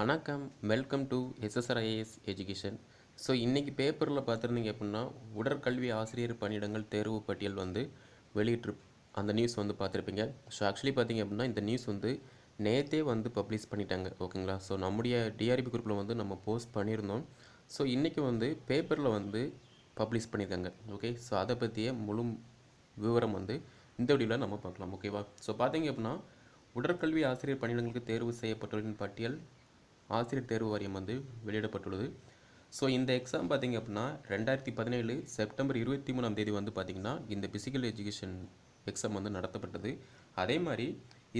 வணக்கம். Welcome to SSRIS education so இன்றைக்கி பேப்பரில் பார்த்துருந்தீங்க அப்படின்னா உடற்கல்வி ஆசிரியர் பணியிடங்கள் தேர்வு பட்டியல் வந்து வெளியிட்டு அந்த நியூஸ் வந்து பார்த்துருப்பீங்க. ஸோ ஆக்சுவலி பார்த்தீங்க அப்படின்னா இந்த நியூஸ் வந்து நேற்றே வந்து பப்ளிஷ் பண்ணிட்டாங்க. ஓகேங்களா ஸோ நம்முடைய டிஆர்பி குரூப்பில் வந்து நம்ம போஸ்ட் பண்ணியிருந்தோம். ஸோ இன்றைக்கி வந்து பேப்பரில் வந்து பப்ளிஷ் பண்ணியிருக்காங்க. ஓகே ஸோ அதை பற்றிய முழு விவரம் வந்து இந்த வீடியோவில் நம்ம பார்க்கலாம். ஓகேவா ஸோ பார்த்தீங்க அப்படின்னா உடற்கல்வி ஆசிரியர் பணியிடங்களுக்கு தேர்வு செய்யப்பட்டவர்களின் பட்டியல் ஆசிரியர் தேர்வு வாரியம் வந்து வெளியிடப்பட்டுள்ளது. ஸோ இந்த எக்ஸாம் பார்த்தீங்க அப்படின்னா ரெண்டாயிரத்தி பதினேழு செப்டம்பர் இருபத்தி மூணாம் தேதி வந்து பார்த்திங்கன்னா இந்த ஃபிசிக்கல் எஜுகேஷன் எக்ஸாம் வந்து நடத்தப்பட்டது. அதே மாதிரி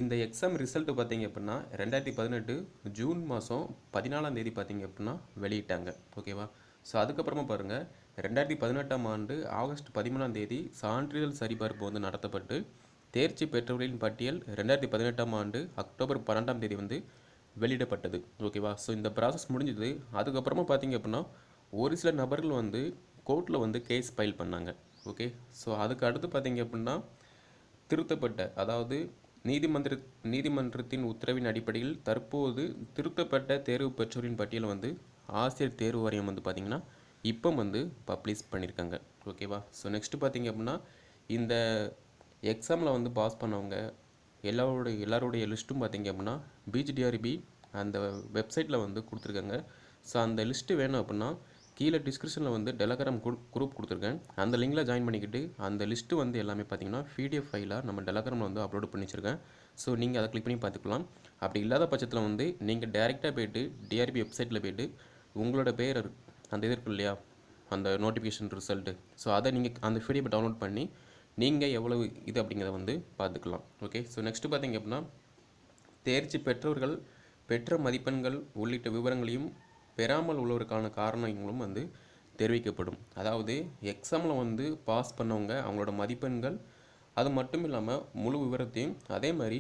இந்த எக்ஸாம் ரிசல்ட்டு பார்த்தீங்க அப்படின்னா ரெண்டாயிரத்தி பதினெட்டு ஜூன் மாதம் பதினாலாம் தேதி பார்த்தீங்க அப்படின்னா வெளியிட்டாங்க. ஓகேவா ஸோ அதுக்கப்புறமா பாருங்கள் ரெண்டாயிரத்தி பதினெட்டாம் ஆண்டு ஆகஸ்ட் பதிமூணாம் தேதி சான்றிதழ் சரிபார்ப்பு வந்து நடத்தப்பட்டு தேர்ச்சி பெற்றவர்களின் பட்டியல் ரெண்டாயிரத்தி பதினெட்டாம் ஆண்டு அக்டோபர் பன்னெண்டாம் தேதி வந்து வெளியிடப்பட்டது. ஓகேவா? ஸோ இந்த ப்ராசஸ் முடிஞ்சது. அதுக்கப்புறமா பார்த்தீங்க அப்படின்னா ஒரு சில நபர்கள் வந்து கோர்ட்டில் வந்து கேஸ் ஃபைல் பண்ணாங்க. ஓகே? ஸோ அதுக்கு அடுத்து பார்த்தீங்க அப்படின்னா திருத்தப்பட்ட அதாவது நீதிமன்ற நீதிமன்றத்தின் உத்தரவின் அடிப்படையில் தற்போது திருத்தப்பட்ட தேர்வு பெற்றோரின் பட்டியல் வந்து ஆசிரியர் தேர்வு வாரியம் வந்து பார்த்திங்கன்னா இப்போ வந்து பப்ளிஷ் பண்ணியிருக்காங்க ஓகேவா? ஸோ நெக்ஸ்ட்டு பார்த்தீங்க அப்படின்னா இந்த எக்ஸாமில் வந்து பாஸ் பண்ணவங்க எல்லாரோட எல்லாருடைய லிஸ்ட்டும் பார்த்தீங்க அப்படின்னா பிஜிடிஆர்பி அந்த வெப்சைட்டில் வந்து கொடுத்துருக்காங்க. ஸோ அந்த லிஸ்ட்டு வேணும் அப்படின்னா கீழே டிஸ்கிரிப்ஷனில் வந்து டெலகிராம் குரூப் கொடுத்துருக்கேன். அந்த லிங்கில் ஜாயின் பண்ணிக்கிட்டு அந்த லிஸ்ட்டு வந்து எல்லாமே பார்த்தீங்கன்னா பிடிஎஃப் ஃபைலாக நம்ம டெலகிராமில் வந்து அப்லோட் பண்ணி வச்சுருக்கேன். ஸோ நீங்கள் அதை கிளிக் பண்ணி பார்த்துக்கலாம். அப்படி இல்லாத பட்சத்தில் வந்து நீங்கள் டேரெக்டாக போய்ட்டு டிஆர்பி வெப்சைட்டில் போயிட்டு உங்களோட பேர் அந்த இது இருக்கு இல்லையா? அந்த நோட்டிஃபிகேஷன் ரிசல்ட்டு ஸோ அதை நீங்கள் அந்த பிடிஎஃப் டவுன்லோட் பண்ணி நீங்கள் எவ்வளவு இது அப்படிங்கிறத வந்து பார்த்துக்கலாம். ஓகே ஸோ நெக்ஸ்ட்டு பார்த்தீங்க அப்படின்னா தேர்ச்சி பெற்றவர்கள் பெற்ற மதிப்பெண்கள் உள்ளிட்ட விவரங்களையும் பெறாமல் உள்ளவருக்கான காரணங்களும் வந்து தெரிவிக்கப்படும். அதாவது எக்ஸாமில் வந்து பாஸ் பண்ணவங்க அவங்களோட மதிப்பெண்கள் அது மட்டும் இல்லாமல் முழு விவரத்தையும் அதே மாதிரி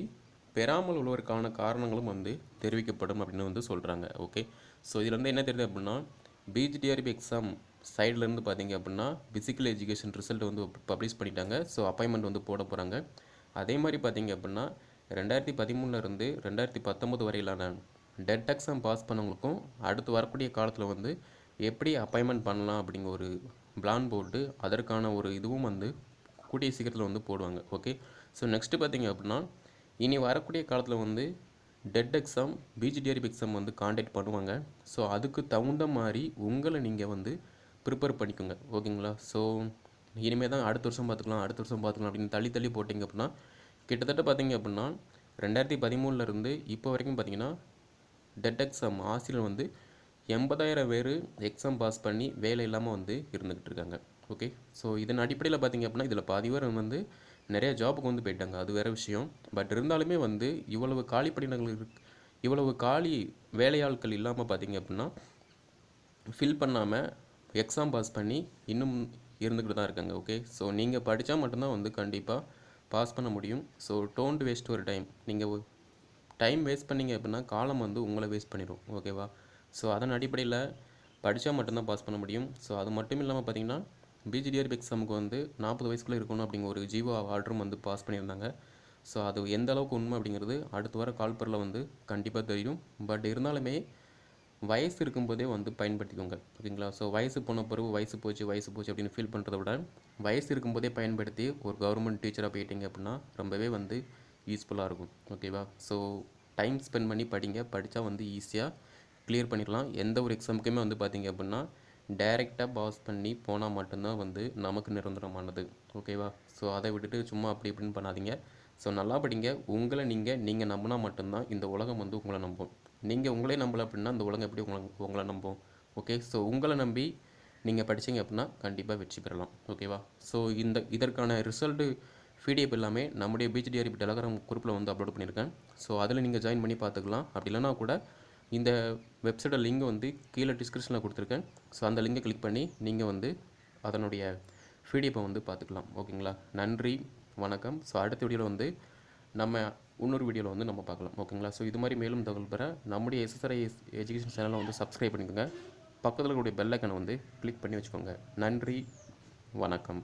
பெறாமல் உள்ளவருக்கான காரணங்களும் வந்து தெரிவிக்கப்படும் அப்படின்னு வந்து சொல்கிறாங்க ஓகே ஸோ இதில் வந்து என்ன தெரியுது அப்படின்னா பிஜிடிஆர்பி எக்ஸாம் சைட்லேருந்து பார்த்தீங்க அப்படின்னா ஃபிசிக்கல் எஜுகேஷன் ரிசல்ட் வந்து பப்ளிஷ் பண்ணிட்டாங்க. ஸோ அப்பாயின்மெண்ட் வந்து போட போகிறாங்க அதே மாதிரி பார்த்தீங்க அப்படின்னா ரெண்டாயிரத்தி பதிமூணுலேருந்து ரெண்டாயிரத்தி பத்தொம்போது வரையிலான டெட் எக்ஸாம் பாஸ் பண்ணவங்களுக்கும் அடுத்து வரக்கூடிய காலத்தில் வந்து எப்படி அப்பாயின்மெண்ட் பண்ணலாம் அப்படிங்கிற ஒரு பிளான் போட்டு அதற்கான ஒரு இதுவும் வந்து கூடிய சீக்கிரத்தில் வந்து போடுவாங்க. ஓகே ஸோ நெக்ஸ்ட்டு பார்த்தீங்க அப்படின்னா இனி வரக்கூடிய காலத்தில் வந்து டெட் எக்ஸாம் பிஜிடிஆர்பி எக்ஸாம் வந்து காண்டாக்ட் பண்ணுவாங்க. ஸோ அதுக்கு தகுந்த மாதிரி உங்களை நீங்கள் வந்து ப்ரிப்பேர் பண்ணிக்கோங்க ஓகேங்களா? ஸோ இனிமேல் தான் அடுத்த வருஷம் பார்த்துக்கலாம் அடுத்த வருஷம் பார்த்துக்கலாம் அப்படின்னு தள்ளி தள்ளி போட்டிங்க அப்படின்னா கிட்டத்தட்ட பார்த்தீங்க அப்படின்னா ரெண்டாயிரத்தி பதிமூணுலேருந்து இப்போ வரைக்கும் பார்த்தீங்கன்னா டெட் எக்ஸாம் ஆசிரியர் வந்து எண்பதாயிரம் பேர் எக்ஸாம் பாஸ் பண்ணி வேலை இல்லாமல் வந்து இருந்துக்கிட்டு இருக்காங்க ஓகே? ஸோ இதன் அடிப்படையில் பார்த்தீங்க அப்படின்னா இதில் பாதி பேர் வந்து நிறையா ஜாபுக்கு வந்து போயிட்டாங்க அது வேறு விஷயம். பட் இருந்தாலுமே வந்து இவ்வளவு காலி பணியிடங்கள் இவ்வளவு காலி வேலையாட்கள் இல்லாமல் பார்த்தீங்க அப்படின்னா ஃபில் பண்ணாமல் எக்ஸாம் பாஸ் பண்ணி இன்னும் இருந்துக்கிட்டு தான் இருக்காங்க ஓகே ஸோ நீங்கள் படித்தா மட்டும்தான் வந்து கண்டிப்பாக பாஸ் பண்ண முடியும். ஸோ டோன்ட் வேஸ்ட் ஒரு டைம் நீங்கள் டைம் வேஸ்ட் பண்ணிங்க அப்படின்னா காலம் வந்து உங்களை வேஸ்ட் பண்ணிடும் ஓகேவா ஸோ அதன் அடிப்படையில் படித்தா மட்டும்தான் பாஸ் பண்ண முடியும். ஸோ அது மட்டும் இல்லாமல் பார்த்தீங்கன்னா பிஜிடிஆர்பி எக்ஸாமுக்கு வந்து நாற்பது வயசுக்குள்ளே இருக்கணும் அப்படிங்கிற ஒரு ஜீவோ ஆர்டரும் வந்து பாஸ் பண்ணியிருந்தாங்க. ஸோ அது எந்த அளவுக்கு உண்மை அப்படிங்கிறது அடுத்து வர கால்பரில் வந்து கண்டிப்பாக தெரியும். பட் இருந்தாலுமே வயசு இருக்கும்போதே வந்து பயன்படுத்திக்கோங்க ஓகேங்களா ஸோ வயசு போன பிறகு வயசு போச்சு வயசு போச்சு அப்படின்னு ஃபீல் பண்ணுறத விட வயசு இருக்கும்போதே பயன்படுத்தி ஒரு கவர்மெண்ட் டீச்சராக போயிட்டீங்க அப்படின்னா ரொம்பவே வந்து யூஸ்ஃபுல்லாக இருக்கும். ஓகேவா ஸோ டைம் ஸ்பெண்ட் பண்ணி படிங்க. படித்தா வந்து ஈஸியாக கிளியர் பண்ணிடலாம் எந்த ஒரு எக்ஸாமுக்குமே வந்து பார்த்தீங்க அப்படின்னா டைரெக்டாக பாஸ் பண்ணி போனால் மட்டும்தான் வந்து நமக்கு நிரந்தரமானது. ஓகேவா ஸோ அதை விட்டுட்டு சும்மா அப்படி இப்படின்னு பண்ணாதீங்க. ஸோ நல்லா படிங்க. உங்களை நீங்கள் நீங்கள் நம்பினா மட்டும்தான் இந்த உலகம் வந்து உங்களை நம்பும். நீங்கள் உங்களே நம்பலை அப்படின்னா இந்த உலகம் எப்படி உங்களை உங்களை நம்பும்? ஓகே ஸோ உங்களை நம்பி நீங்கள் படித்தீங்க அப்படின்னா கண்டிப்பாக வெற்றி பெறலாம். ஓகேவா ஸோ இந்த இதற்கான ரிசல்ட்டு பிடிஎஃப் எல்லாமே நம்முடைய பிஜிடிஆர்பி டெலகிராம் குரூப்பில் வந்து அப்லோட் பண்ணியிருக்கேன் ஸோ அதில் நீங்கள் ஜாயின் பண்ணி பார்த்துக்கலாம். அப்படி இல்லைனா கூட இந்த வெப்சைட்டோட லிங்க் வந்து கீழே டிஸ்கிரிப்ஷனில் கொடுத்துருக்கேன். ஸோ அந்த லிங்கை கிளிக் பண்ணி நீங்கள் வந்து அதனுடைய பிடிஎஃப்பை வந்து பார்த்துக்கலாம். ஓகேங்களா நன்றி. வணக்கம். ஸோ அடுத்த வீடியோவில் வந்து நம்ம இன்னொரு வீடியோவில் வந்து நம்ம பார்க்கலாம். ஓகேங்களா? ஸோ இது மாதிரி மேலும் தகவல் பெற நம்முடைய எஸ்எஸ்ஆர்ஐ எஜுகேஷன் சேனலை வந்து சப்ஸ்கிரைப் பண்ணிக்கோங்க. பக்கத்தில் இருக்கக்கூடிய பெல்லைக்கனை வந்து கிளிக் பண்ணி வச்சுக்கோங்க. நன்றி. வணக்கம்.